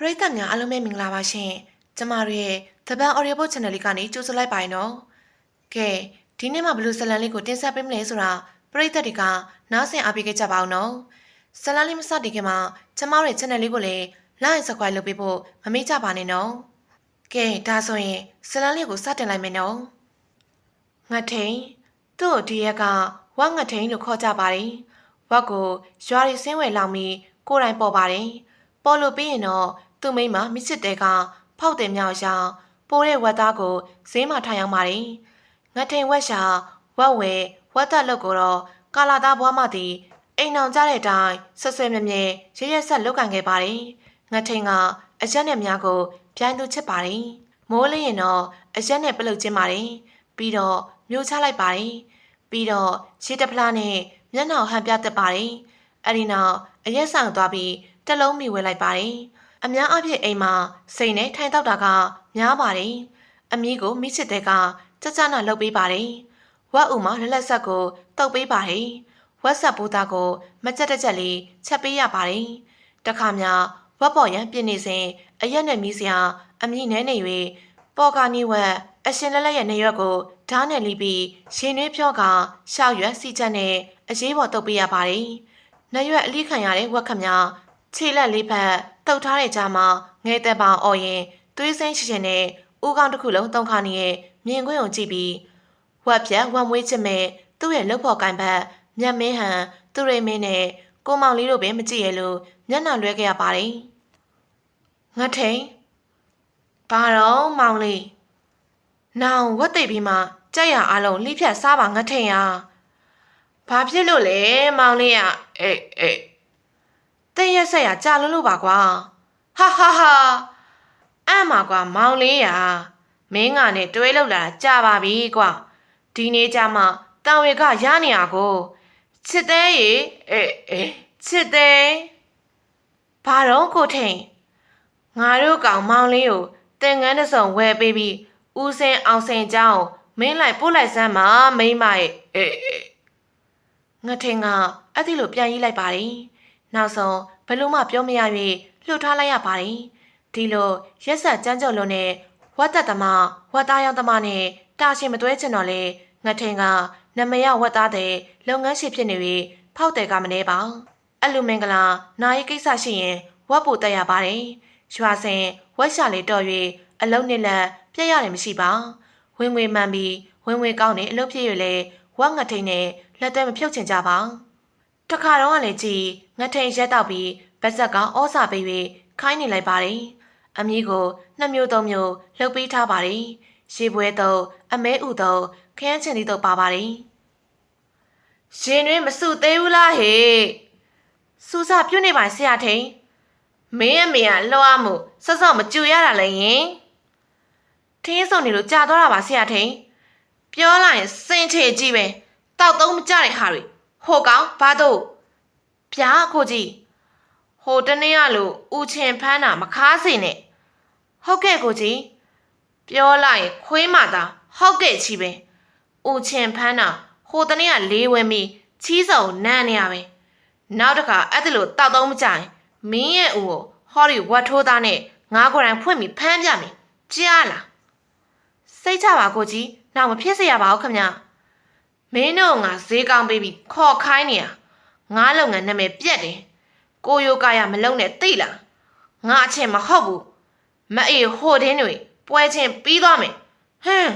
ပရိသတ်များအားလုံးပဲမင်္ဂလာပါရှင်ကျမတို့ရဲ့ The Ban Audio Channel လေးကနေကြိုဆိုလိုက်ပါရနော်ကဲဒီနေ့မှဘယ်လိုဇတ်လန်လေးကိုတင်ဆက်ပေးမလဲဆိုတာပရိသတ်တွေကနားဆင်အားပေးခဲ့ကြပါအောင်နော်ဇတ်လန်လေးမစတင်ခင်မှာကျမတို့ရဲ့ channel လေးကိုလည်း like subscribe လုပ်ပေးဖို့မမေ့ကြပါနဲ့နော်ကဲဒါဆိုရင်ဇတ်လန်လေးကိုစတင်လိုက်မယ်နော်ငတ်ထိန်သူ့ကိုဒီရက်ကဝငတ်ထိန်လို့ခေါ်ကြပါတယ်ဝက်ကိုရွာရီစင်းဝယ်လောင်ပြီးကိုယ်တိုင်ပေါ်ပါတယ်ပေါ်လို့ပြီးရင်တော့ သူ့မိန်းမမစ်စစ်တဲကဖောက်တယ်မြောက်ရောင်ပိုးတဲ့ဝက်သားကိုဈေးမှာထိုင်အောင်ပါတယ်ငတ်ထိန်ဝက်ရှာဝက်ဝဲဝက်သက်လုပ်ကိုတော့ကာလာသားဘွားမသည်အိမ်အောင်ကြတဲ့အတိုင်းဆွဆွဲမြဲမြဲရရက်ဆက်လုပ်ကန်ခဲ့ပါတယ်ငတ်ထိန်ကအရက်နဲ့များကိုပြိုင်သူချစ်ပါတယ်မိုးလင်းရင်တော့အရက်နဲ့ပလုတ်ချင်းပါတယ်ပြီးတော့မျိုးချလိုက်ပါတယ်ပြီးတော့ရှေးတဖလားနဲ့မျက်နှာဟန်ပြတက်ပါတယ်အဲ့ဒီနောက်အရက်ဆောင်သွားပြီးတက်လုံးမိဝဲလိုက်ပါတယ် အများအပြည့်အိမ်မှာစိန်နဲ့ထိုင်တောက်တာကများပါတယ်အမီးကိုမိချစ်တဲ့ကကြကြနာလှုပ်ပေးပါတယ်ဝက်ဦးမှာလက်လက်ဆက်ကိုတုပ်ပေးပါတယ်ဝက်ဆက်ပိုးသားကိုမကြက်တကြက်လေးချက်ပေးရပါတယ်တခါမြဝက်ပေါ်ရန်ပြင်းနေစဉ်အရက်နဲ့မီးစရာအမီးနဲနေ၍ပေါ်ကာနီဝက်အရှင်လက်လက်ရဲ့နေရွက်ကိုဓားနဲ့လီပြီးရှင်နှွေးဖြောကရှောက်ရွက်စီချက်နဲ့အရေးပေါ်တုပ်ပေးရပါတယ်။နေရွက်အလိခံရတဲ့ဝက်ခမခြေလက်လေးဖက် တုပ်ထားတဲ့ကြားမှာငဲသက်ပေါင်အော်ရင်သွေးစိမ့်ရှင်ရှင်နဲ့ဥကောင်းတစ်ခုလုံးတုံခါနေရဲ့မြင်ကွင်းကိုကြည့်ပြီးဝက်ပြက်ဝက်မွေးချစ်မဲ့သူ့ရဲ့လှုပ်ဖော်ကန်ဖက်မျက်မင်းဟန်သူရိမင်းနဲ့ကိုမောင်လေးတို့ပဲမကြည့်ရလို့မျက်နှာလွှဲခဲ့ရပါတယ်။ငတ်ထိန်ဘာတော့မောင်လေးနောင်ဝက်သိပ်ပြီးမှကြက်ရအလုံးလှိဖြတ်စားပါငတ်ထိန်ရဘာဖြစ်လို့လဲမောင်လေးอ่ะအေးအေး တဲ့ရက်ဆက်ရကြာလို့လို့ပါကွာဟာဟာဟာအဲ့မှာကွာမောင်လေးရမင်းကနဲ့တွဲလောက်လာကြာပါပြီကွာဒီနေ့ကြမှာတန်ဝေကရနေရကိုချစ်သေးရေအေးအေးချစ်သေးဘာတော့ကိုထိန်ငါတို့ကောင်မောင်လေးကိုတင်ငန်းတစ်စုံဝယ်ပေးပြီးဦးစင်အောင်စင်เจ้าမင်းလိုက်ပို့လိုက်စမ်းပါမိမရဲ့အေးအေးငါထင်ကအဲ့ဒီလိုပြန်ရေးလိုက်ပါတယ် နောက်ဆုံးဘလို့မှပြောမရ၍လှုပ်ထားလိုက်ရပါတယ်ဒီလိုရက်ဆက်ကြမ်းကြုတ်လို့နဲ့ဝတ်သက်သမားဝတ်သားရောက်သမားနဲ့တာရှင်မတွဲချင်တော့လေငါထင်ကနမရဝတ်သားတဲ့လုပ်ငန်းရှင်ဖြစ်နေပြီဖောက်တယ်ကမနေပါအဲ့လိုမင်္ဂလာနာရီကိစ္စရှိရင်ဝတ်ဖို့တက်ရပါတယ်ရွာစင်ဝက်ရှာလေးတော်၍အလုံးနဲ့လက်ပြက်ရတယ်မရှိပါဝင်ငွေမှန်ပြီးဝင်ငွေကောင်းနေအလုပ်ဖြစ်ရလေဝက်ငထိန်နဲ့လက်သွဲမဖြုတ်ချင်ကြပါ တခါတော့ကလည်းကြည်ငထိန်ရက်တော့ပြီးဗက်ဆက်ကဩစာပေး၍ခိုင်းနေလိုက်ပါတယ်အမီးကိုနှစ်မျိုးသုံးမျိုးလှုပ်ပေးထားပါတယ်ရေပွဲတော့အမဲဥတော့ခရမ်းချင်သည်တော့ပါပါတယ်ရှင်တွင်မစုသေးဘူးလားဟေ့စူစာပြုတ်နေပါဆရာထိန်မင်းအမေကလွှားမှုစောစောမကြူရတာလည်းယင်ထင်းစုံနေလို့ကြာသွားတာပါဆရာထိန်ပြောလိုက်ရင်စင်ချေကြည့်ပဲတောက်သုံးမကြတဲ့ဟာတွေ ဟိုကောင်ဘာတို့ပြားကိုကြီးဟိုတနေ့ကလို့ဦးချင်းဖမ်းတာမခါစေနဲ့ဟုတ်ကဲ့ကိုကြီးပြောလိုက်ရင်ခွေးမသာဟုတ်ကဲ့ချီပဲဦးချင်းဖမ်းတာဟိုတနေ့ကလေးဝဲမိချီးစုံနန်းနေရပဲနောက်တစ်ခါအဲ့ဒါလို့တောက်သုံးမကြရင်မင်းရဲ့ဦးကိုဟော်ရီဝတ်ထိုးသားနဲ့ငါကိုယ်တိုင်ဖွင့်ပြီးဖမ်းပြမယ်ကြားလားစိတ်ချပါကိုကြီးနောက်မဖြစ်စေရပါဘူးခမညာ မင်းတို့ငါဈေးကောင်းပေးပြီးခေါ်ခိုင်းနေရငါလုပ်ငန်းနာမည်ပြက်တယ်ကိုယိုကာရမလုံနဲ့သိလားငါအချင်းမဟုတ်ဘူးမအေးဟိုတင်းတွေပွဲချင်းပြီးသွားမယ်ဟမ်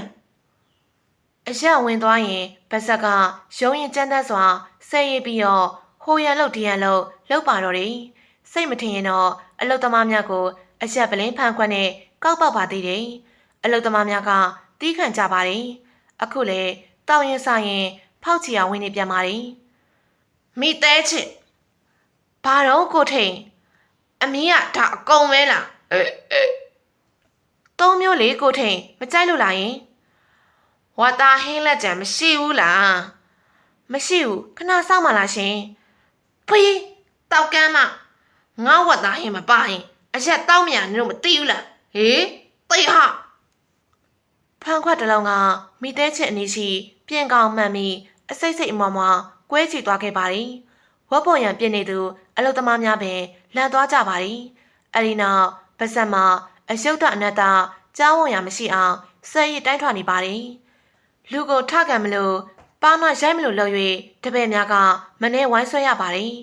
အရက်ဝင်သွားရင်ဗဇက်ကရုံးရင်ကြမ်းတမ်းစွာဆဲရပြီးတော့ဟိုရန်လို့ဒီရန်လို့လှုပ်ပါတော့တယ်စိတ်မထင်ရင်တော့အလုတ်သမားများကိုအရက်ပလင်းဖန်ခွက်နဲ့ကောက်ပေါက်ပါသေးတယ်အလုတ်သမားများကတီးခံကြပါတယ်အခုလေ တောက်ရင်ဆိုင်ရင် ဖောက်ချီအောင်ဝင်နေပြန်ပါတယ်မိတဲချစ်ဘာတော့ကိုထိန်အမီးကဒါအကုန်ပဲလားအဲအဲသုံးမျိုးလေကိုထိန်မကြိုက်လို့လားယင်ဝါတာဟင်းလက်ကြံမရှိဘူးလားမရှိဘူးခဏစောင့်ပါလားရှင်ဖေးတောက်ကမ်းမငါဝတ်သားဟင်းမပါရင်အရက်တောက်မြန်နေတော့မသိဘူးလားဟေးသိဟာ ဖန်ခွက်တစ်လုံးကမိသေးချစ်အနီးရှိပြင်ကောင်မှန်ပြီးအစိတ်စိတ်အမွားမွားကွဲချီသွားခဲ့ပါတယ်ဝတ်ပေါ်ရန်ပြင်းနေသူအလုသမားများပင်လန်သွားကြပါတယ်အဲ့ဒီနောက်ဗပါဇက်မှာအယုတ်တအနတ္တကြားဝင်ရမရှိအောင်စက်ရည်တိုင်းထွာနေပါတယ်လူကိုထကံမလို့ပါမရိုက်မလို့လုပ်၍တပည့်များကမနေဝိုင်းဆွဲရပါတယ်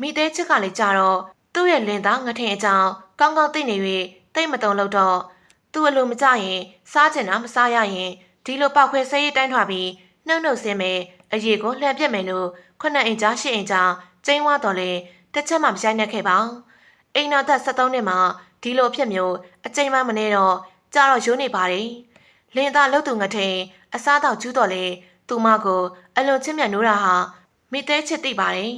မိသေးချစ်ကလည်းကြတော့သူ့ရဲ့လင်သားငထင်အကြောင်းကောင်းကောင်းသိနေ၍တိတ်မတုံလို့တော့ သူ့အလိုမကြရင်စားချင်တာမစားရရင်ဒီလိုပောက်ခွဲစက်ရည်တိုင်းထွာပြီးနှုတ်နှုတ်ဆင်းမယ်အရေးကိုလှန်ပြက်မယ်လို့ခုနှစ်အိမ်ကြားရှစ်အိမ်ကြားကျင်းဝါတော့လေတစ်ချက်မှမဆိုင်နိုင်ခဲ့ပါအိမ်နာသက်73နှစ်မှာဒီလိုအဖြစ်မျိုးအချိန်မှမနေတော့ကြာတော့ရိုးနေပါတယ်လင်းသားလှုပ်သူငထိန်အစားတော့ကျူးတော့လေသူမကိုအလွန်ချစ်မြတ်နိုးတာဟာမိသေးချစ်သိပါတယ်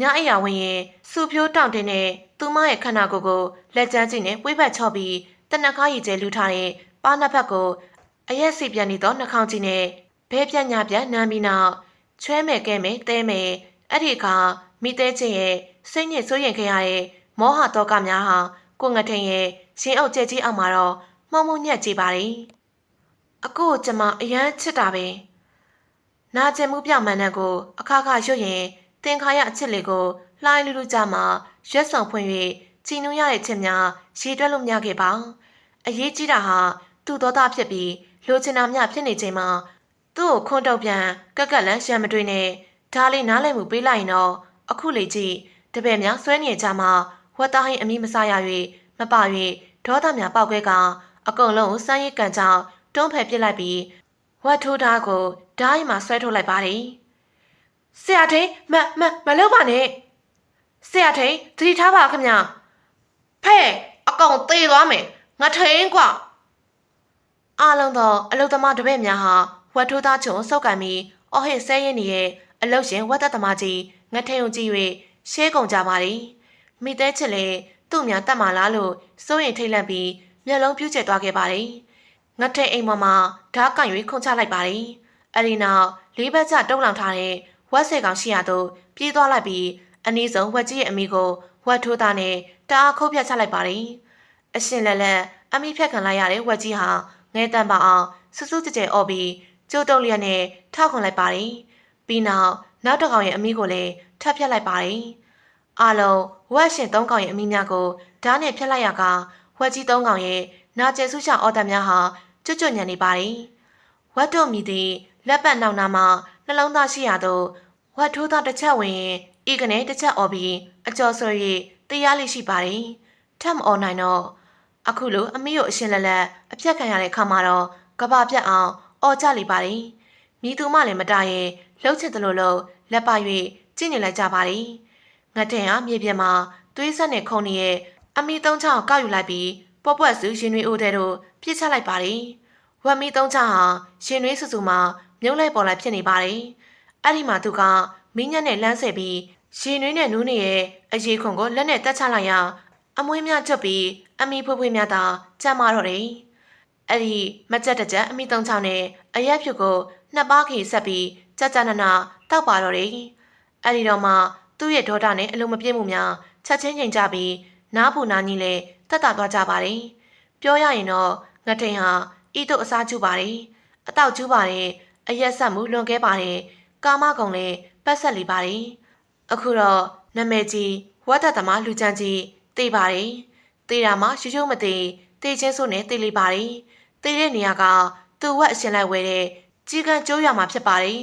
ညအိယာဝင်ရင်စူဖြိုးတောင့်တင်းတဲ့သူမရဲ့ခန္ဓာကိုယ်ကိုလက်ကျန်းကြည့်နဲ့ပွေးပတ်ချော့ပြီး တနခါရီကျဲလူထားတဲ့ပါးနှစ်ဖက်ကိုအရက်စီပြန်နေသောနှာခေါင်းကြီးနဲ့ဘဲပြညာပြန်နမ်းပြီးနောက်ချွဲမဲ့ကဲမဲ့တဲမဲ့အဲ့ဒီအခါမိသေးချင်းရဲ့စိတ်ညစ်ဆိုးရင်ခဲ့ရတဲ့မောဟတောကများဟာကိုငထိန်ရဲ့ရှင်အုပ်ကျဲကြီးအောင်မှာတော့မှုံမှုံညက်ကြည့်ပါလေအကိုကကျမအရန်ချစ်တာပဲနာကျင်မှုပြောင်မှန်တဲ့ကို အခါခါရွတ်ရင်တင်ခါရအချစ်လေးကိုလှိုင်းလူလူကြမှာရွက်ဆောင်ဖွင့်၍ ကြည်နူးရတဲ့ချစ်များရှည်တွက်လို့မရခဲ့ပါအရေးကြီးတာဟာသူ့သောသားဖြစ်ပြီးလိုချင်တာမျှဖြစ်နေချိန်မှာသူ့ကိုခွန်းတုပ်ပြန်ကက်ကက်လန်းရှမ်းမတွေးနဲ့ဒါလေးနားလည်မှုပေးလိုက်ရင်တော့အခုလေကြည့်တပည့်များဆွဲနေကြမှာဝတ်သားဟင်းအမိမဆရ၍မပ၍ဒေါသများပေါက်ခဲကအကုန်လုံးကိုစမ်းရည်ကန်ကြောင်တွန်းဖယ်ပစ်လိုက်ပြီးဝတ်ထိုးသားကိုဓားရီမှာဆွဲထုတ်လိုက်ပါတယ်ဆရာထိန်မမမလုပ်ပါနဲ့ဆရာထိန်သတိထားပါခင်ဗျ ဟဲ့အကောင်သေးသွားမယ်ငါထိန်ကွာအားလုံးသောအလုသမားတပည့်များဟာဝတ်ထိုးသားချုံဆောက်ကံပြီးအော်ဟစ်ဆဲရင်နေရဲ့အလုရှင်ဝတ်သက်သမားကြီးငထိန်ုံကြည့်၍ရှဲကုန်ကြပါသည်မိသေးချစ်လေသူ့များတတ်မှလားလို့စိုးရင်ထိတ်လန့်ပြီးမျက်လုံးပြူးကျသွားခဲ့ပါသည်ငထိန်အိမ်ပေါ်မှာဓာတ်ကန်၍ခုန်ချလိုက်ပါသည်အဲဒီနောက်လေးဘက်ချတုံလောင်ထားတဲ့ဝက်ဆယ်ကောင်ရှိရသို့ပြေးသွားလိုက်ပြီးအနည်းဆုံးဝက်ကြီးရဲ့အမိကိုဝက်ထိုးသားနဲ့ တအားခုတ်ပြတ်ချလိုက်ပါတယ်အရှင်လက်လက်အမိဖြတ်ခံလိုက်ရတဲ့ဝက်ကြီးဟာငဲတန်ပါအောင်စူးစူးကြဲကြဲအော်ပြီးကျိုးတုံးလျက်နဲ့ထောက်ခွန်လိုက်ပါတယ်ပြီးနောက်နောက်တစ်ကောင်ရဲ့အမိကိုလည်းထပ်ဖြတ်လိုက်ပါတယ်အားလုံးဝက်ရှင်သုံးကောင်ရဲ့အမိများကိုဓာတ်နဲ့ဖြတ်လိုက်ရကဝက်ကြီးသုံးကောင်ရဲ့နာကျဲဆုချအော်တများဟာကျွတ်ကျွတ်ညံနေပါတယ်ဝက်တို့မိသည်လက်ပတ်နောက်နာမှာနှလုံးသားရှိရသောဝတ်ထိုးသားတစ်ချက်ဝင်ဤကနေတစ်ချက်អော်ပြီးအကျော်ဆွဲ၍ တရားလေးရှိပါတယ်ထပ်မអော်နိုင်တော့အခုလိုအမေကိုအရှင်လက်လက်အပြက်ခံရတဲ့ခါမှာတော့ကဘာပြတ်အောင်អော်ကြလိပါတယ်မိသူမလည်းမတရဲ့လှုပ်ချင်တယ်လို့လို့လက်ပါ၍ကြည့်နေလိုက်ကြပါတယ်ငတ်တဲ့ဟာမြေပြင်မှာသွေးဆက်နဲ့ခုံနေရဲ့အမီသုံးချောင်းကောက်ယူလိုက်ပြီးပွက်ပွက်စုရင်တွေအိုတဲ့တို့ပြစ်ချလိုက်ပါတယ်ဝက်မီသုံးချောင်းဟာရှင်တွေစုစုမှာမြုပ်လိုက်ပေါ်လိုက်ဖြစ်နေပါတယ်အဲ့ဒီမှာသူကမင်းညက်နဲ့လမ်းဆယ်ပြီး ရှင်တွေနဲ့နူးနေရဲ့အရေးခွန်ကိုလက်နဲ့တက်ချလိုက်ရအမွေးများချက်ပြီးအမီဖွေးဖွေးများသာကြမ်းမာတော့တယ်အဲ့ဒီမကြက်တကြက်အမီသုံးချောင်းနဲ့အရက်ဖြူကိုနှစ်ပါးခေဆက်ပြီးကြကြနနာတောက်ပါတော့တယ်အဲ့ဒီတော့မှသူ့ရဲ့ဒေါတာနဲ့အလုံးမပြည့်မှုများချက်ချင်းချိန်ကြပြီးနားပူနာကြီးလဲတက်တာသွားကြပါတယ်ပြောရရင်တော့ငထိန်ဟာဤတို့အစားကျူပါတယ်အတောက်ကျူပါတယ်အရက်ဆက်မှုလွန်ခဲ့ပါတယ်ကာမကုံလည်းပတ်ဆက်လေပါတယ် အခုတော့နာမည်ကြီးဝတ်သက်သမားလူချမ်းကြီးသိပါတယ်သိတာမှရှုရှုမသိသိချင်းဆိုနဲ့သိလိပါတယ်သိတဲ့နေရာကသူ့ဝက်အရှင်လိုက်ဝဲတဲ့ကြီးကန်းကျိုးရမှာဖြစ်ပါတယ်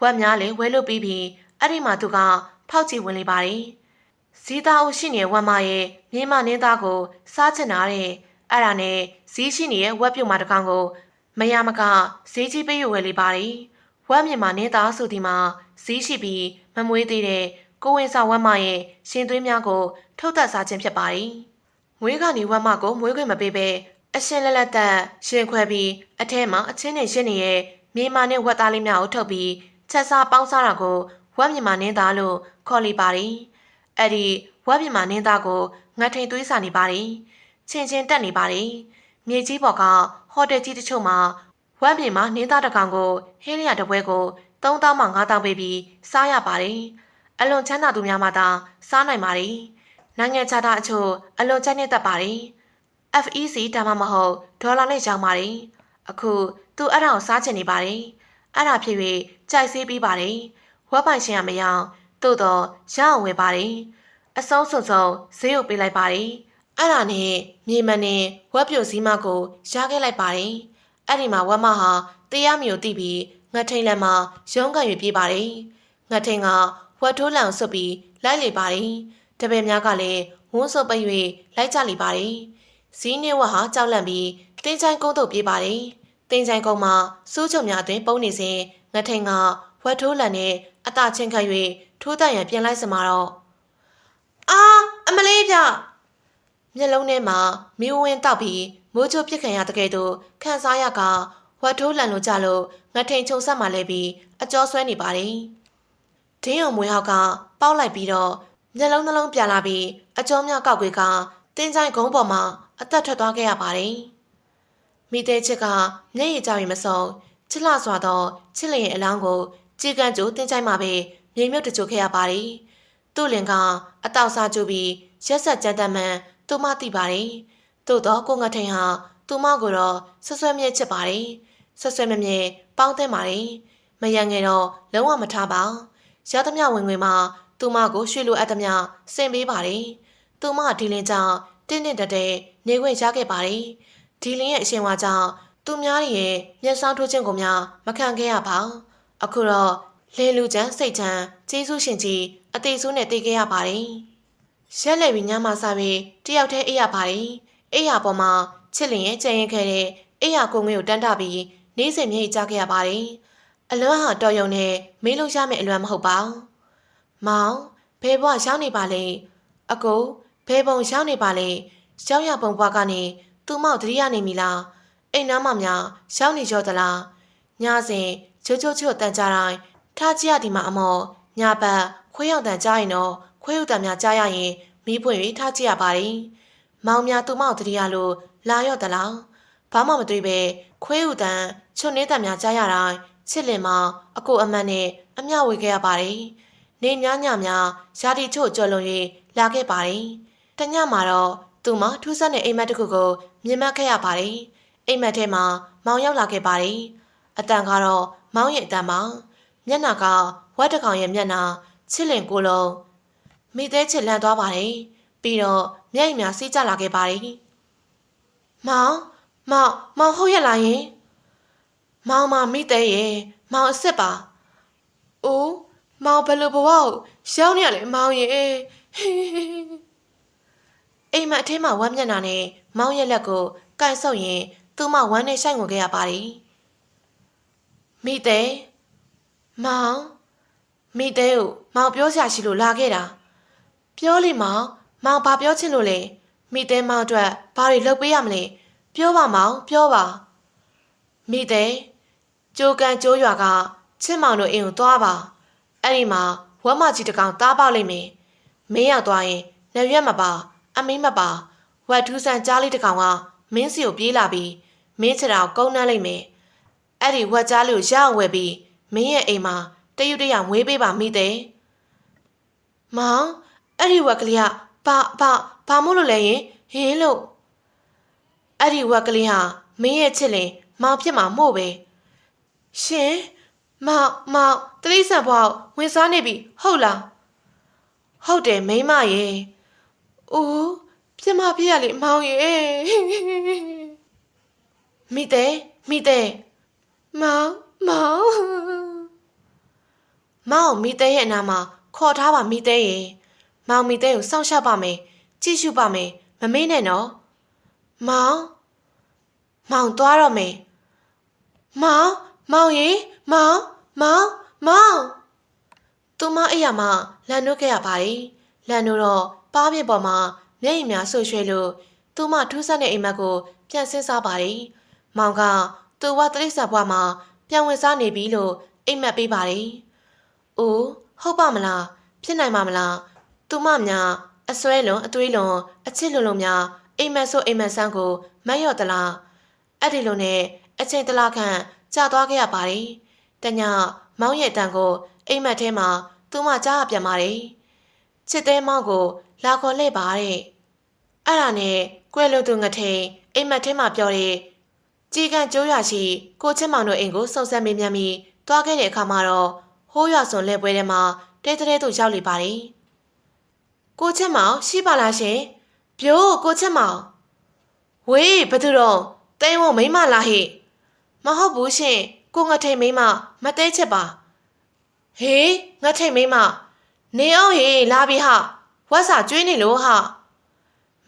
ဝက်များလည်းဝဲလို့ပြီးပြီးအဲ့ဒီမှာသူကဖောက်ချီဝင်လေပါတယ်ဇီးသားဦးရှိနေတဲ့ဝက်မရဲ့မြေမနင်းသားကို စားချင်တာတဲ့အဲ့ဒါနဲ့ဇီးရှိနေတဲ့ဝက်ပြုတ်မတကောင်ကိုမရမကဈေးကြီးပေးရဝယ်လေပါတယ်ဝက်မြေမှာနင်းသားဆိုဒီမှာဈေးရှိပြီးမမွေးသေးတဲ့ ကိုဝင်စာဝက်မရဲ့ရှင်သွေးများကို ထုတ်သက်စားခြင်းဖြစ်ပါတယ်။မွေးကနေဝက်မကိုမွေးခွင့်မပေးဘဲအရှင်လက်လက်သက်ရှင်ခွဲပြီးအထဲမှာအချင်းနဲ့ရှင်းနေရဲ့မြေမာနဲ့ဝက်သားလေးများကိုထုတ်ပြီးချက်စားပေါင်းစားတာကိုဝက်မြေမာနင်းသားလို့ခေါ်လိပါတယ်။အဲ့ဒီဝက်မြေမာနင်းသားကိုငတ်ထိန်သွေးစာနေပါတယ်။ချင်းချင်းတက်နေပါတယ်။မြေကြီးပေါ်ကဟိုတယ်ကြီးတချို့မှာဝက်မြေမာနင်းသားတစ်ကောင်ကိုဟင်းရတပွဲကို3000မှ5000ပေးပြီးစားရပါတယ်။ အလွန်ချမ်းသာသူများမှသာစားနိုင်ပါတယ်။နိုင်ငံခြားသားအချို့အလွန်ချမ်းနေတတ်ပါတယ်။ FEC ဒါမှမဟုတ်ဒေါ်လာနဲ့ရောင်းပါတယ်။အခုသူအဲ့ဒါကိုစားချင်နေပါတယ်။အဲ့ဒါဖြစ်၍ကြိုက်ဆေးပြီးပါတယ်။ဝက်ပိုင်ရှင်ကမရောသို့တော့ရအောင်ဝယ်ပါတယ်။အဆုံးစုံစုံဈေးကိုပေးလိုက်ပါတယ်အဲ့ဒါနဲ့မြေမနဲ့ဝက်ပြိုစည်းမကိုရခဲ့လိုက်ပါတယ်အဲ့ဒီမှာဝက်မဟာတရားမျိုးတိပြီးငတ်ထိန်လက်မှာရုံးကန်၍ပြေးပါတယ်ငတ်ထိန်က ဝက်ထိုးလံဆွတ်ပြီးလိုက်လေပါတယ်တပည့်များကလည်းဝန်းဆုပ်ပိတ်၍လိုက်ကြလေပါတယ်ဇီးနေဝက်ဟာကြောက်လန့်ပြီးတင်းချိုင်းကုန်းတို့ပြေးပါတယ်တင်းချိုင်းကုန်းမှာစိုးချုံများအတွင်ပုံနေစဉ်ငတ်ထိန်ကဝက်ထိုးလံနဲ့အသာချင်းခတ်၍ထိုးတန့်ရန်ပြင်လိုက်စမှာတော့အာအမလေးပြမျက်လုံးထဲမှာမီးဝင်းတောက်ပြီးမိုးချိုးပြစ်ခံရတဲ့ကဲ့သို့ခံစားရကဝက်ထိုးလန်လိုကြလို့ငထိန်ချုံဆက်မှလဲပြီးအကျော်ဆွဲနေပါတယ်။ ဒင်းအောင်မွေဟောက်ကပေါက်လိုက်ပြီးတော့မျက်လုံးနှလုံးပြလာပြီးအကျော်မြောက်ကောက်ကွေးကတင်းချိုင်ကုန်းပေါ်မှာအသက်ထွက်သွားခဲ့ရပါတယ်။မိသေးချစ်ကမျက်ရည်ကြောင်ရင်မစုံချစ်လာစွာသောချစ်လျင်အလောင်းကိုကြည်ကန်ကျိုးတင်းချိုင်မှာပဲမြေမြုပ်တချို့ခဲ့ရပါတယ်။သူ့လင်ကအတောက်စားကျူပြီးရက်ဆက်ကြမ်းတမ်းမှန်သူမသိပါတယ်။သို့တော့ကိုငထိန်ဟာသူမကိုတော့ဆွဆွဲမြဲချစ်ပါတယ်။ဆွဆွဲမြဲမြဲပေါင်းသင်းပါတယ်။မယံငယ်တော့လုံးဝမထားပါ။ ရသမျှဝင်ဝင်မှာသူမကိုရွှေလိုအပ်သမျှစင်ပေးပါတယ်။သူမဒီလင်းကြောင့်တင်းတင်းတက်တက်နေခွင့်ရခဲ့ပါတယ်။ဒီလင်းရဲ့အရှင်ဝါကြောင့်သူများရဲ့မျက်စောင်းထိုးခြင်းကိုများမခံခဲ့ရပါ။အခုတော့လေလူချမ်းစိတ်ချမ်းကျေးဇူးရှင်ကြီးအသေးဆိုးနဲ့တည်ခဲ့ရပါတယ်။ရက်လေပြီးညမှာစားပြီးတယောက်တည်းအေးရပါတယ်။အေးရပေါ်မှာချစ်လင်ရဲ့ကြံရင်ခဲ့တဲ့အေးရကုန်းငွေကိုတန်းတပြီးနေစဉ်မြေကြခဲ့ရပါတယ်။ အလွမ်းဟာတော်ရုံနဲ့မေးလို့ရမယ့်အလွမ်းမဟုတ်ပါ။မောင်ဘယ်ဘဝရောက်နေပါလဲ။အကိုဘယ်ပုံရောက်နေပါလဲ။ရောက်ရပုံဘဝကနေသူ့မောက်တတိယနေပြီလား။အိမ်နားမှာများရောက်နေကြသလား။ညစဉ်ချိုးချိုးချိုးတန်ကြတိုင်းထားကြည့်ရဒီမှာအမော်ညပတ်ခွေးရောက်တန်ကြားရင်တော့ခွေးဥတန်များကြားရရင်မီးပွင့်၍ထားကြည့်ရပါတယ်။မောင်များသူ့မောက်တတိယလို့လာရော့သလား။ဘာမှမတွေးပဲခွေးဥတန်ချွတ်နေတန်များကြားရတိုင်း ချစ်လင်မအကိုအမတ်နဲ့အမျှဝေခဲ့ရပါတယ်။နေများညများရာတီချို့ကြော်လွန်၍လာခဲ့ပါတယ်။တညမှာတော့သူမထူးဆန်းတဲ့အိမ်မက်တစ်ခုကိုမြင်မှတ်ခဲ့ရပါတယ်။အိမ်မက်ထဲမှာမောင်ရောက်လာခဲ့ပါတယ်။အတန်ကတော့မောင်ရဲ့အတန်ပါ။မျက်နှာကဝတ်တကောင်ရဲ့မျက်နှာချစ်လင်ကိုလုံးမိသေးချစ်လန့်သွားပါတယ်။ပြီးတော့မျက်ရည်များစီးကျလာခဲ့ပါတယ်။မောင်မောင်မောင်ဟုတ်ရလားယင်။ မောင်မမိသေးရဲ့မောင်အစ်စ်ပါ။အိုးမောင်ဘယ်လိုဘဝကိုရောက်နေရလဲမောင်ရဲ့။အိမ်မအထင်းမှာဝမ်းမျက်နှာနဲ့မောင်ရဲ့လက်ကိုကိုင်ဆုပ်ရင်သူ့မဝမ်းနဲ့ဆိုင်ဝင်ခဲ့ရပါတယ်။မိသေးမောင်မိသေးကိုမောင်ပြောစရာရှိလို့လာခဲ့တာပြောလိမောင်မောင်ဘာပြောချင်လို့လဲမိသေးမောင်အတွက်ဘာတွေလုပ်ပေးရမလဲပြောပါမောင်ပြောပါမိသေး ကြိုကန်ကြိုးရွာကချစ်မောင်တို့အိမ်ကိုသွားပါအဲ့ဒီမှာဝမ်းမကြီးတကောင်သားပေါက်လိမ့်မယ်မင်းရောက်သွားရင်လက်ရွက်မပါအမင်းမပါဝက်ထူးဆန်ကြားလေးတကောင်ကမင်းစီကိုပြေးလာပြီးမင်းချစ်တာကိုကုန်းနှမ်းလိုက်မယ်အဲ့ဒီဝက်ကြားလေးကိုရအောင်ဝယ်ပြီးမင်းရဲ့အိမ်မှာတရွတ်တရမွေးပေးပါမိတဲ့မောင်အဲ့ဒီဝက်ကလေးကဘာဘာဘာမို့လို့လဲရင်ဟင်းလို့အဲ့ဒီဝက်ကလေးဟာမင်းရဲ့ချစ်လင်မောင်ဖြစ်မှာမို့ပဲ ရှင်မောင်မောင်တရိษံဘွားဝင်စားနေပြီဟုတ်လားဟုတ်တယ်မိမရဲ့အိုးပြမပြရလေမောင်ရဲ့မိတဲ့မိတဲ့မောင်မောင်မောင်မိတဲ့ရဲ့အနာမှာခေါ်ထားပါမိတဲ့ရဲ့မောင်မိတဲ့ကိုစောင့်ရှောက်ပါမယ်ကြည့်ရှုပါမယ်မမေးနဲ့နော်မောင်မောင်သွားတော့မယ်မောင် မောင်ရေမောင်မောင်မောင်သူမအိယာမလန်နှုတ်ခဲ့ရပါတယ်လန်တို့တော့ပါးပြစ်ပေါ်မှာမျက်ရည်များဆွရွှဲလို့သူမထူးဆန်းတဲ့အိမ်မက်ကိုပြန်ဆင်းစားပါတယ်မောင်ကသူဝတရိစ္ဆာဘွားမှာပြန်ဝင်စားနေပြီလို့အိမ်မက်ပေးပါတယ်။အိုးဟုတ်ပါမလားဖြစ်နိုင်ပါမလား။သူမများအစွဲလွန်အသွေးလွန်အချစ်လွန်လွန်များအိမ်မက်ဆိုအိမ်မက်ဆန်းကိုမတ်ရော့တလား။အဲ့ဒီလိုနဲ့အချိန်တလားခန့် ကြာသွားခဲ့ရပါတယ်။တညမောင်ရဲ့တန်ကိုအိမ်မက်ထဲမှာသူမကြားရပြန်ပါတယ်။ချစ်သေးမောင်ကို လာခေါ်လှည့်ပါတဲ့။အဲ့ဒါနဲ့ကွဲလို့သူငထိန်အိမ်မက်ထဲမှာပြောတဲ့ကြည်ကန်ကျိုးရရှိကိုချစ်မောင်တို့အိမ်ကိုစုံစမ်းမေးမြန်းပြီးတွားခဲ့တဲ့အခါမှာတော့ဟိုးရွာစွန်လက်ပွဲထဲမှာတဲတဲတို့ရောက်လေပါတယ်။ကိုချစ်မောင်ရှိပါလားရှင်ပြိုးကိုချက်မောင်ဝေးဘသူတော့တဲဝမိမလားဟိ မဟုတ်ဘူးရှင်ကိုငါထိန်မိမမတဲချက်ပါဟေးငါထိန်မိမနေအောင်ဟေးလာပြီဟာဝက်စာကျွေးနေလို့ဟာ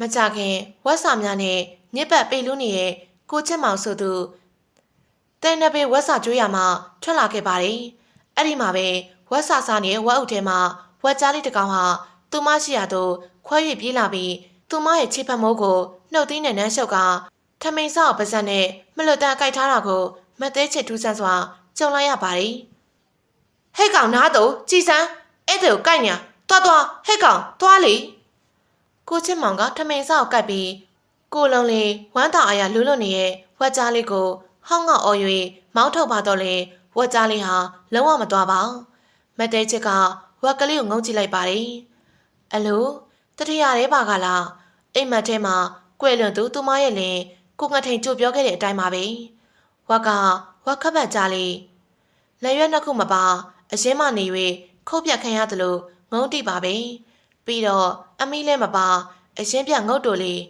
မကြခင်ဝက်စာများနဲ့ညစ်ပတ်ပိတ်လူနေရဲ့ကိုချက်မောင်ဆိုသူတဲနဘေးဝက်စာကျွေးရမှာထွက်လာခဲ့ပါတယ်အဲ့ဒီမှာပဲဝက်စာစားနေတဲ့ဝက်အုပ်ထဲမှာဝက်ကြားလေးတစ်ကောင်ဟာသူမရှိရတော့ခွဲ၍ပြေးလာပြီးသူမရဲ့ခြေဖက်မိုးကိုနှုတ်သီးနဲ့နမ်းလျှောက်က ထမိန်ဆောက်ပါဇက်နဲ့မလွတ်တမ်းကြိုက်ထားတာကိုမတ်သေးချစ်ထူးဆန်းစွာကြုံလိုက်ရပါတယ်ဟဲ့ကောင်နားတော့ကြည်စမ်းအဲ့ဒါကိုကြိုက်ညာတွားတွားဟဲ့ကောင်တွားလေကိုချစ်မောင်ကထမိန်ဆောက်ကပ်ပြီးကိုလုံးလေးဝမ်းသာအားရလွတ်လွတ်နေတဲ့ဝက်ကြားလေးကိုဟောင်းငေါအော်၍မောင်းထုတ်ပါတော့လေဝက်ကြားလေးဟာလုံးဝမတွားပါမတ်သေးချစ်ကဝက်ကလေးကိုငုံကြည့်လိုက်ပါတယ်အလိုတတိယရဲပါကလားအိမ်မက်ထဲမှာကွဲလွန်သူသူမရဲ့လင် ကိုငထိန်ကြိုပြောခဲ့တဲ့အတိုင်းပါပဲဝက်ကဝက်ခပ်ပတ်ကြလေလက်ရွက်နှစ်ခုမပါအရင်မှနေ၍ခုတ်ပြတ်ခံရသလိုငုံတိပါပဲပြီးတော့အမီးလည်းမပါအရင်ပြငုတ်တိုလေး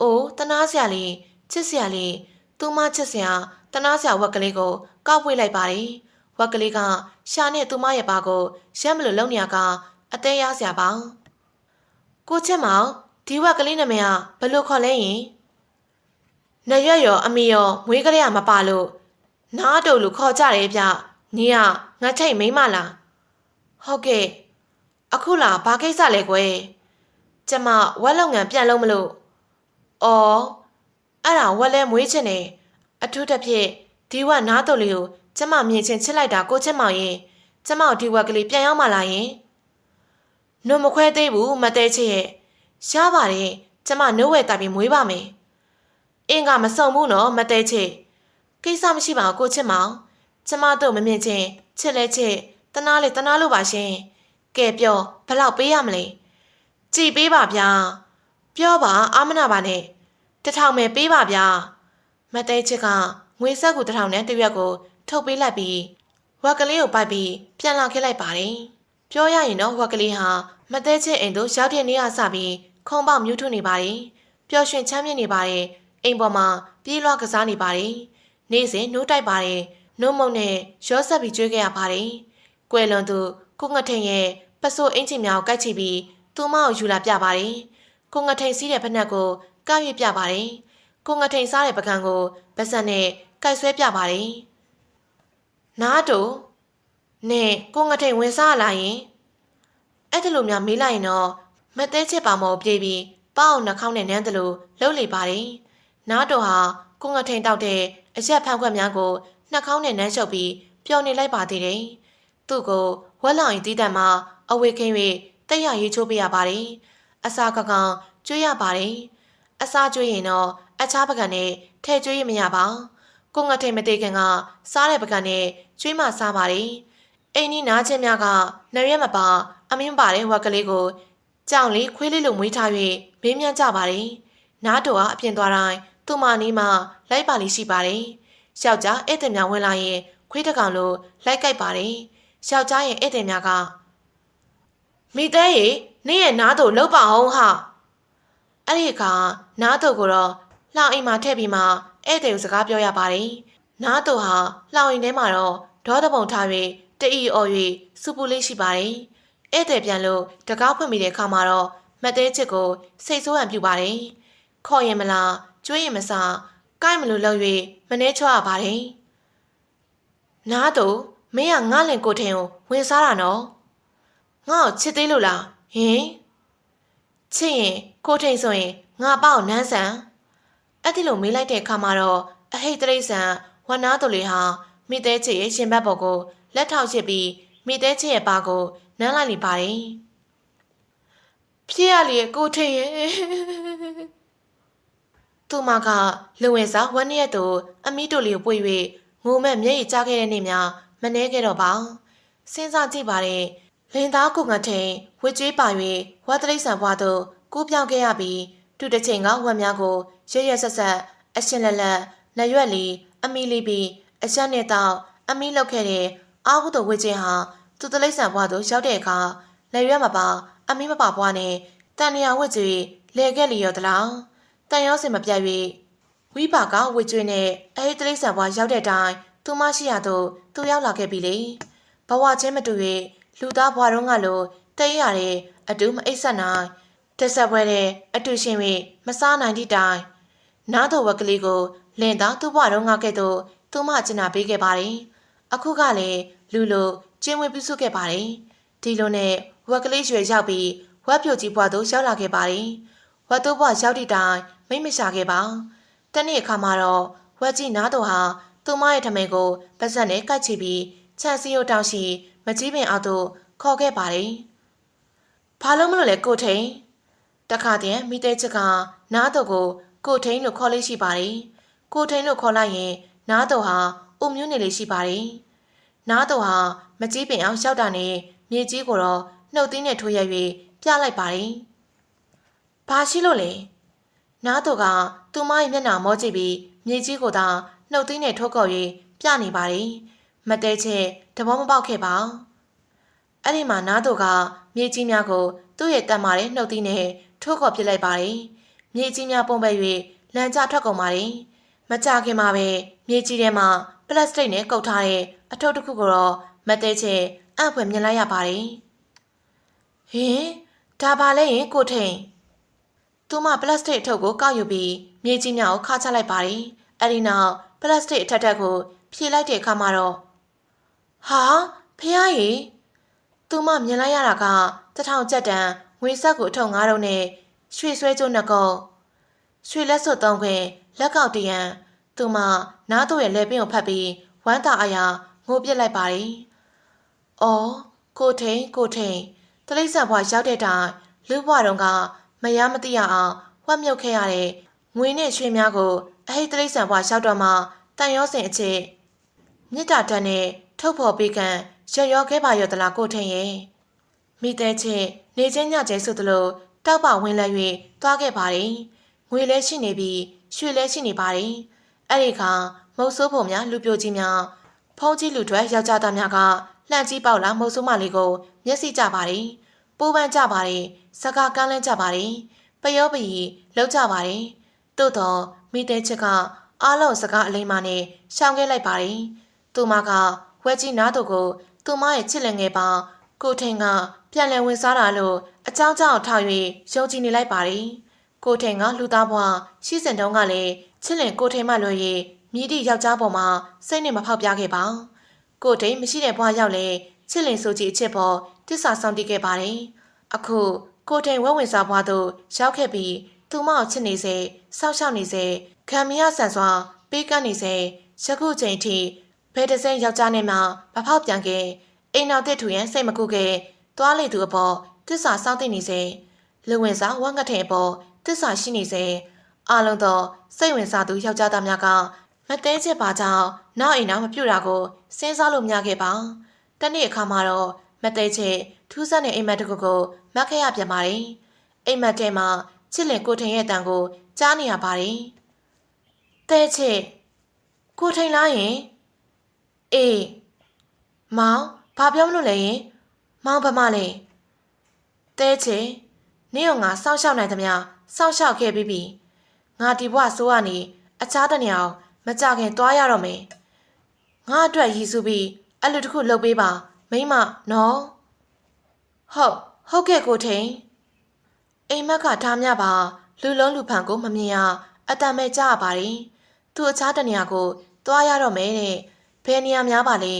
အိုးတနာစရာလေးချစ်စရာလေးသူမချစ်စရာတနာစရာဝက်ကလေးကိုကောက်ပွေးလိုက်ပါတယ်ဝက်ကလေးကရှာနဲ့သူမရဲ့ပါကိုရှမ်းမလို့လုံနေရကအသေးရစရာပါကိုချက်မောင်ဒီဝက်ကလေးနာမည်ကဘယ်လိုခေါ်လဲယင် နရွက်ရောအမီရောမွေးကလေးကမပါလို့နားတုပ်လို့ခေါ်ကြတယ်ဗျညီကငါချိတ်မိမလားဟုတ်ကဲ့အခုလားဘာကိစ္စလဲကွယ်ကျမဝက်လုံငံပြန်လုံးမလို့အော်အဲ့ဒါဝက်လဲမွေးချင်တယ်အထူးတစ်ဖြစ်ဒီဝက်နားတုပ်လေးကိုကျမမြင်ချင်းချစ်လိုက်တာကိုချစ်မောင်ရင်ကျမတို့ဒီဝက်ကလေးပြန်ရောက်မှလာရင်နှုတ်မခွဲသေးဘူးမတဲချစ်ရဲ့ရှားပါတယ်ကျမနှုတ်ဝဲတာပြီးမွေးပါမယ် အင်းကမစုံဘူးနော်မတဲချစ်ကိစ္စမရှိပါဘူးကိုချစ်မောင်ကျမတို့မမြင်ချင်းချစ်လဲချစ်တနာလေတနာလို့ပါရှင်ကဲပြောဘယ်လောက်ပေးရမလဲကြည်ပေးပါဗျာပြောပါအာမနာပါနဲ့တထောင်ပဲပေးပါဗျာမတဲချစ်ကငွေဆက်ကူတထောင်နဲ့တရွက်ကို ထုတ်ပေးလိုက်ပြီးဝက်ကလေးကိုပိုက်ပြီးပြန်လာခဲ့လိုက်ပါတယ်ပြောရရင်တော့ဝက်ကလေးဟာမတဲချစ်အိမ်တို့ရောက်တဲ့နေ့ကစပြီးခုံပေါက်မြူးထုနေပါတယ်ပျော်ရွှင်ချမ်းမြေ့နေပါတယ် အိမ်ပေါ်မှာပြေးလွှားကစားနေပါတယ်နေ့စဉ်နှိုးတိုက်ပါတယ်နှုတ်မုံနဲ့ရောဆက်ပြီးကျွေးခဲ့ရပါတယ်ကွယ်လွန်သူကိုငထိန်ရဲ့ပစိုးအင်ဂျင်များကိုကိုက်ချပြီးသူမကိုယူလာပြပါတယ်ကိုငထိန်စီးတဲ့ဖက်နှက်ကိုကောက်ရပြပါတယ်ကိုငထိန်စားတဲ့ပကံကိုဗဆက်နဲ့ကိုက်ဆွဲပြပါတယ်နားတို့နဲ့ကိုငထိန်ဝင်စားလာရင်အဲ့ဒါလိုများမေးလိုက်ရင်တော့မသေးချစ်ပါမောပြေးပြီးပေါအောင်နှာခေါင်းနဲ့နမ်းတယ်လို့လှုပ်လေပါတယ် နားတော်ဟာကိုငထိန်တောက်တဲ့အရက်ဖန်ခွက်များကိုနှာခေါင်းနဲ့နမ်းရှုပ်ပြီးပျော်နေလိုက်ပါသေးတယ်သူ့ကိုဝက်လောင်ရင်တီးတံမှာအဝေခင်း၍တက်ရရေးချိုးပေးရပါတယ်အစာကကောင်ကျွေးရပါတယ်အစာကျွေးရင်တော့အခြားပကံနဲ့ထဲကျွေးရမရပါကိုငထိန်မသေးခင်ကစားတဲ့ပကံနဲ့ကျွေးမှစားပါတယ်အိမ်ကြီးနားချင်းများကနှရွက်မပါအမင်းပါတဲ့ဝက်ကလေးကိုကြောင်လေးခွေးလေးလိုမွေးထား၍မေးမြန်းကြပါတယ်နားတော်ကအပြင်သွားတိုင်း သူ့မနီးမှလိုက်ပါလိရှိပါတယ်ယောက်ျားဧည့်သည်များဝင်လာရင်ခွေးတကောင်လိုလိုက်ကြိုက်ပါတယ်ယောက်ျားရဲ့ဧည့်သည်များကမိသေးရေနင့်ရဲ့နားတော်လှုပ်ပါအောင်ဟာအဲ့ဒီအခါနားတော်ကိုတော့လှောင်အိမ်မှာထည့်ပြီးမှဧည့်သည်ကိုစကားပြောရပါတယ်နားတော်ဟာလှောင်အိမ်ထဲမှာတော့ဒေါသပုံထား၍တအီအော်၍စူပူလေးရှိပါတယ်ဧည့်သည်ပြန်လို့တကောက်ဖွင့်မိတဲ့အခါမှာတော့မတ်သေးချစ်ကိုစိတ်ဆိုးဟန်ပြူပါတယ်ခေါ်ရင်မလား ကျွေးရင်မစားကိုက်မလို့လောက်၍မနှဲချောရပါတယ်နားတော့မင်းကငါလင်ကိုထင်ကိုဝင်စားတာနော်ငါ့ကိုချစ်သေးလို့လားဟင်ချစ်ရင်ကိုထိန်ဆိုရင်ငါပေါ့နန်းဆန်အဲ့ဒီလိုမေးလိုက်တဲ့အခါမှာတော့အဟိတ်တရိษံဝနာသူလေးဟာမိသေးချစ်ရဲ့ရှင်ဘက်ပေါ်ကိုလက်ထောက်ချစ်ပြီးမိသေးချစ်ရဲ့ပါကိုနမ်းလိုက်နေပါတယ်ဖြစ်ရလေကိုထိန်ရဲ့ သူမကလူဝင်စားဝန်းရက်သူအမိတို့လေးကိုပွေ၍ငိုမဲ့မျက်ရည်ကျခဲ့တဲ့နေ့များမနှဲခဲ့တော့ပါစဉ်းစားကြည့်ပါတဲ့လင်သားကိုငထိန်ဝစ်ကျွေးပါ၍ဝတ်တရိษံဘွားသို့ကူးပြောင်းခဲ့ရပြီးသူတစ်ချိန်ကဝက်များကိုရရဆက်ဆက်အရှင်လက်လက်လက်ရွက်လီအမီလီပြီးအချက်နဲ့တော့အမီလောက်ခဲ့တဲ့အာဟုတော်ဝစ်ချင်းဟာသူတလိษံဘွားသို့ရောက်တဲ့အခါလက်ရွက်မပါအမီမပါဘွားနဲ့တန်နေရဝစ်ကျွေးလဲခဲ့လျော်သလား တန်ရောစင်မပြတ်၍ဝိပါကဝစ်ကျွေးနဲ့အဲဒီတိရစ္ဆာန်ဘွားရောက်တဲ့တိုင်သူမရှိရသို့သူရောက်လာခဲ့ပြီလေဘဝချင်းမတူ၍လူသားဘွားတော့ငါလိုတိတ်ရတဲ့အတူမအိပ်ဆက်နိုင်တက်ဆက်ပွဲတဲ့အတူရှင်၍မစားနိုင်သည့်တိုင်နားတော်ဝက်ကလေးကိုလင်သားသူ့ဘွားတော့ငါကဲ့သို့သူမကျင်နာပေးခဲ့ပါတယ်အခုကလည်းလူလိုကျင်းဝင်ပြုစုခဲ့ပါတယ်ဒီလိုနဲ့ဝက်ကလေးရွယ်ရောက်ပြီးဝက်ပြိုကြီးဘွားတို့ရောက်လာခဲ့ပါတယ်ဝက်တို့ဘွားရောက်သည့်တိုင် မိတ်မရှာခဲ့ပါတနေ့အခါမှာတော့ဝက်ကြီးနားတော်ဟာသူမရဲ့ထမင်ကိုပတ်စံနဲ့ကိုက်ချပြီးခြံစည်းရုံတောင်ရှိ မကြီးပင်အောက်သို့ခေါ်ခဲ့ပါတယ်။ဘာလို့မလို့လဲကိုထိန်တခါတည်းမိတဲ့ချက်ကနားတော်ကိုကိုထိန်လို့ခေါ်လေးရှိပါတယ်။ကိုထိန်လို့ခေါ်လိုက်ရင် နားတော်ဟာအုံမျိုးနေလေးရှိပါတယ်။နားတော်ဟာမကြီးပင်အောင်ရှောက်တာနဲ့မြေကြီးကိုတော့နှုတ်သင်းနဲ့ထိုးရ၍ပြလိုက်ပါတယ်။ဘာရှိလို့လဲ။ နားတော်ကသူမရဲ့မျက်နှာမောကြည့်ပြီးမြေကြီးကိုသာနှုတ်သင်းနဲ့ထိုးကောက်၍ပြနေပါတယ်။မတဲချက်တဘောမပေါက်ခဲ့ပါ။အဲ့ဒီမှာနားတော်ကမြေကြီးများကိုသူ့ရဲ့တတ်မာတဲ့နှုတ်သီးနဲ့ထိုးခေါ်ပစ်လိုက်ပါတယ်။မြေကြီးများပုံပဲ၍လမ်းကျထွက်ကုန်ပါတယ်။မကြခင်မှာပဲမြေကြီးထဲမှာပလတ်စတစ်နဲ့ကုတ်ထားတဲ့အထုပ်တစ်ခုကိုတော့မတဲချက်အံ့ဖွယ်မြင်လိုက်ရပါတယ်။ဟင်ဒါပါလဲရင်ကိုထိန် သူမပလတ်စတစ်အထုပ်ကိုကောက်ယူပြီးမြေကြီးများကိုခါချလိုက်ပါတယ်။အဲဒီနောက်ပလတ်စတစ်အထက်ထက်ကိုဖြေလိုက်တဲ့အခါမှာတော့ဟာဖះရေသူမမြင်လိုက်ရတာကတထောင်ကြက်တန်ငွေဆက်ကိုအထုံငါးတော့နဲ့ရွှေဆွဲကျိုးနှစ်ကုံရွှေလက်စွပ်သုံးခွင်လက်ကောက်တရံသူမနားသူ့ရဲ့လက်ပင်ကိုဖတ်ပြီးဝမ်းသာအရာငိုပြစ်လိုက်ပါတယ်။အော်ကိုထိန်ကိုထိန်တလိမ့်ဆန်ဘွားရောက်တဲ့တိုင်လူဘွားတုန်းက မရမသိရအောင်ဝတ်မြုပ်ခဲ့ရတဲ့ငွေနဲ့ရွှေများကိုအဟိတ်တလိမ့်ဆန်ဘွားရောက်တော့မှတန်ရောစင်အချစ်မြစ်တာတန်းနဲ့ထုတ်ဖော်ပေးကန်ရရောခဲ့ပါရောတလားကိုထင်ရဲ့မိတဲ့ချင်းနေချင်းညကျဲဆိုသလိုတောက်ပဝင်လက်၍သွားခဲ့ပါတယ်ငွေလဲရှိနေပြီးရွှေလဲရှိနေပါတယ်အဲ့ဒီခါမုတ်ဆိုးဖို့များလူပြိုကြီးများဖုံးကြီးလူတွေယောက်ျားသားများကလှန့်ကြီးပေါက်လာမုတ်ဆိုးမလေးကိုမျက်စိကြပါတယ် ပိုးပန်းကြပါတယ်စကားကန်းလန်းကြပါတယ်ပယောပီလောက်ကြပါတယ်သို့တော့မိတဲ့ချက်ကအားလုံးစကားအလိမ့်မနဲ့ရှောင်ခဲ့လိုက်ပါတယ်သူမကဝက်ကြီးနားသူကိုသူမရဲ့ချစ်လင်ငယ်ပါကိုထိန်ကပြန်လည်ဝင်စားတာလို့အကြောင်းကြောင့်ထောက်၍ယုံကြည်နေလိုက်ပါတယ်ကိုထိန်ကလူသားဘွားရှိစင်တုံးကလည်းချစ်လင်ကိုထိန်မှလွှဲ၍မြည်သည့်ယောက်ျားပေါ်မှာစိတ်နဲ့မဖောက်ပြခဲ့ပါကိုထိန်မရှိတဲ့ဘွားရောက်လေချစ်လင်ဆိုကြည့်အချစ်ပေါ် တစ္ဆာဆောင်တည်ခဲ့ပါတယ်အခုကိုထိန်ဝဲဝင်စားဘွားတို့ရောက်ခဲ့ပြီးသူမကိုချစ်နေစေစောက်ရှောက်နေစေခံမရဆန်စွာပေးကမ်းနေစေယခုချိန်ထိဘယ်တစ်စင်းယောက်ျားနဲ့မှမဖောက်ပြန်ခဲ့အိမ်နောက်တစ်ထူရန်စိတ်မကူခဲ့သွားလေသူအပေါ်တစ္ဆာစောင့်သိနေစေလူဝင်စားဝမ်းငတ်တဲ့အပေါ်တစ္ဆာရှိနေစေအလုံးသောစိတ်ဝင်စားသူယောက်ျားသားများကမတဲချက်ပါကြောင့်နောက်အိမ်နောက်မပြူတာကိုစဉ်းစားလို့မရခဲ့ပါတနေ့အခါမှာတော့ မတဲချက်ထူးဆန်းတဲ့အိမ်မက်တစ်ခုကိုမက်ခရပြန်ပါတယ်အိမ်မက်ထဲမှာချစ်လင်ကိုထိန်ရဲ့တန်ကိုကြားနေရပါတယ်တဲချက်ကိုထိန်လားယင်အေးမောင်ဘာပြောမလို့လဲယင်မောင်ဘာမလဲတဲချေနင့်ရောငါစောင့်ရှောက်နိုင်သမျှစောင့်ရှောက်ခဲ့ပြီးပြီငါဒီဘဝဆိုးကနေအခြားတနေအောင်မကြခင်သွားရတော့မယ်ငါအတွက်ရည်စုပြီးအဲ့လိုတစ်ခုလုပ်ပေးပါ မိမနော်ဟုတ်ဟုတ်ကဲ့ကိုထိန်အိမ်မက်ကထားမြပါလူလုံးလူဖန်ကိုမမြင်ရအတံမဲ့ကြရပါတယ်သူအခြားတနေရာကိုသွားရတော့မယ်တဲ့ဘယ်နေရာများပါလဲ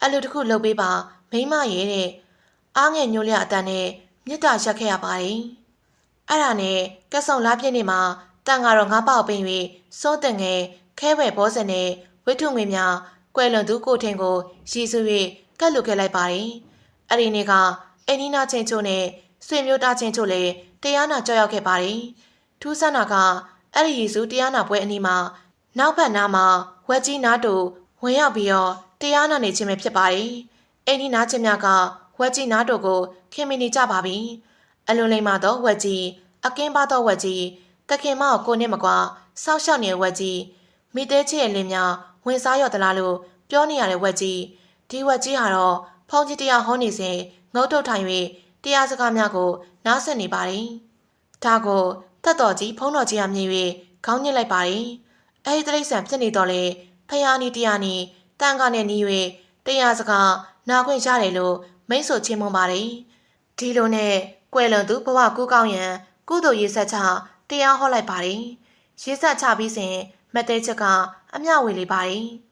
အဲ့လိုတစ်ခုလုပ်ပေးပါမိမရဲ့တဲ့အားငယ်ညိုလျအတန်နဲ့မြစ်တာရက်ခဲ့ရပါတယ်အဲ့ဒါနဲ့ကက်ဆောင်လားပြည့်နေမှာတန်ကတော့ငါပေါက်ပင်၍စိုးတင်ငယ်ခဲဝဲဘောစင်နဲ့ဝိထုငွေများကွယ်လွန်သူကိုထင်ကိုရည်စု၍ ကတ်လုခဲ့လိုက်ပါတယ်အဲ့ဒီနေ့ကအင်းနီနာချင်းချို့နဲ့ဆွေမျိုးသားချင်းချို့လည်းတရားနာကြောက်ရောက်ခဲ့ပါတယ်ထူးဆန်းတာကအဲ့ဒီရည်စုတရားနာပွဲအနီးမှာနောက်ဘက်နားမှာဝက်ကြီးနားတူဝင်ရောက်ပြီးတော့တရားနာနေခြင်းပဲဖြစ်ပါတယ်။အိမ်ဒီနာချင်းများကဝက်ကြီးနားတို့ကိုခင်မင်နေကြပါပြီ။အလွန်လိမ္မာသောဝက်ကြီးအကင်းပါသောဝက်ကြီးတခင်မကိုနဲ့မကွာစောက်ရှောက်နေတဲ့ဝက်ကြီးမိသေးချစ်ရဲ့လင်းများဝင်စားရော့သလားလို့ပြောနေရတဲ့ဝက်ကြီး ဒီဝက်ကြီးဟာတော့ဖုန်ကြီးတရားဟောနေစဉ်ငုတ်တုတ်ထိုင်၍တရားစကားများကို နားဆင်နေပါတယ်။ဒါကိုတတ်တော်ကြီးဖုံးတော်ကြီးအမြင်၍ခေါင်းညှစ်လိုက်ပါတယ်။အဲဒီတိရစ္ဆာန်ဖြစ်နေတော့လေဖယားနီတရားနီတန်ခါနဲ့နီး၍တရားစကားနာခွင့်ရတယ်လို့မိတ်ဆွေချင်းမွန်ပါတယ်။ဒီလိုနဲ့ကွယ်လွန်သူဘဝကူးကောင်းရန်ကုသိုလ်ရေးဆက်ချတရားဟောလိုက်ပါတယ်။ရေးဆက်ချပြီးစဉ်မတ်တဲချက်ကအမျှဝေလေပါတယ်။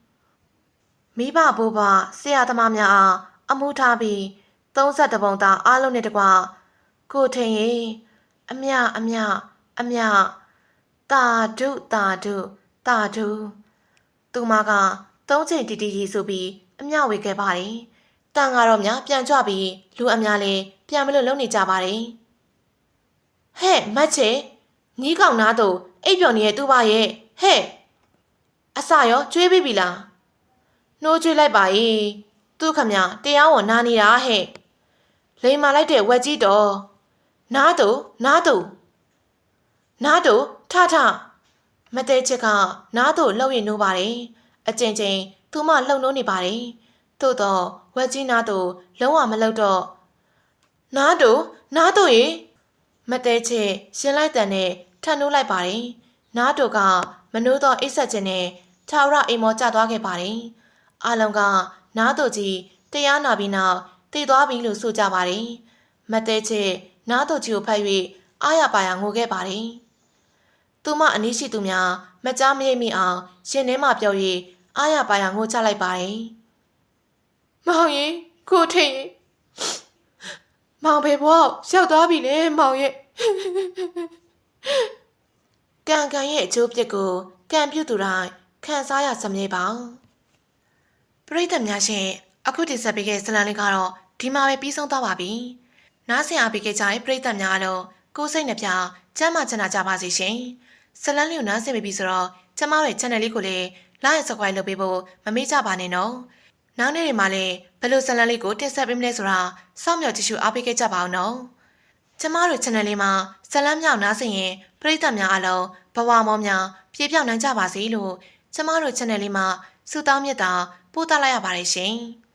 မိဘဘိုးဘဆရာသမားများအားအမှုထားပြီး32ပုံသားအားလုံးနဲ့တကွကိုထင်ရင်အမြအမြအမြတာဒုတာဒုတာဒုသူမကသုံးချိန်တီတီရေးဆိုပြီးအမြဝေခဲ့ပါတယ်။တန်ကတော့များပြန်ကြွပြီးလူအများလည်းပြန်မလို့လုံနေကြပါတယ်။ဟဲ့မတ်ချေညီးကောင်နာတော့အိပ်ပျော်နေတဲ့သူပါရဲ့ဟဲ့အစရောကျွေးပြီးပြီလား နှိုးကျွေးလိုက်ပါ၏သူခမတရားဝန်နာနေတာဟဲ့လိန်မာလိုက်တဲ့ဝက်ကြီးတော်နားတူနားတူနားတူထထမတဲချက်ကနားတူလှုပ်ရင်နိုးပါတယ်အကျဉ်ချင်းသူမလှုပ်နိုးနေပါတယ်သို့တော့ဝက်ကြီးနားတူလုံးဝမလှုပ်တော့နားတူနားတူရေမတဲချက်ရှင်းလိုက်တဲ့နဲ့ထပ်နိုးလိုက်ပါတယ်နားတူကမနိုးတော့အိတ်ဆက်ခြင်းနဲ့ထာဝရအိမ်မောကျသွားခဲ့ပါတယ် အာလုံကနားတူကြီးတရားနာပြီးနောက်တည်သွားပြီလို့ဆိုကြပါတယ်မတဲချက်နားတူကြီးကိုဖတ်၍အားရပါရငိုခဲ့ပါတယ်သူမအနည်းရှိသူများမကြားမရိပ်မိအောင်ရှင်ထဲမှပြော၍အားရပါရငိုချလိုက်ပါတယ်မောင်ရင်ကိုထိတ်ရင်မောင်ဖေဘွားရောက်သွားပြီလေမောင်ရဲ့ကံကံရဲ့အကျိုးပြစ်ကိုကံပြုတ်သူတိုင်းခံစားရစမြဲပါ ပရိသတ်များရှင်အခုတင်ဆက်ပေးခဲ့ဇလန်လေးကတော့ဒီမှာပဲပြီးဆုံးသွားပါပြီနားဆင်အားပေးခဲ့ကြတဲ့ပရိသတ်များတော့ကိုယ်စိတ်နှပြကျမ်းမာချနာကြပါစေရှင်ဇလန်လေးကိုနားဆင်ပြီဆိုတော့ကျမတို့ရဲ့ channel လေးကိုလည်း like and subscribe လုပ်ပေးဖို့မမေ့ကြပါနဲ့နော်နောက်နေ့တွေမှာလည်းဘယ်လိုဇလန်လေးကိုတင်ဆက်ပေးမလဲဆိုတာစောင့်မျှော်ကြည့်ရှုအားပေးခဲ့ကြပါအောင်နော်ကျမတို့ channel လေးမှာဇလန်းမြောက်နားဆင်ရင်ပရိသတ်များအလုံးဘဝမောများပြေပြောင်းနိုင်ကြပါစေလို့ကျမတို့ channel လေးမှာဆုတောင်းမြတ်တာပို့သလိုက်ရပါတယ်ရှင်။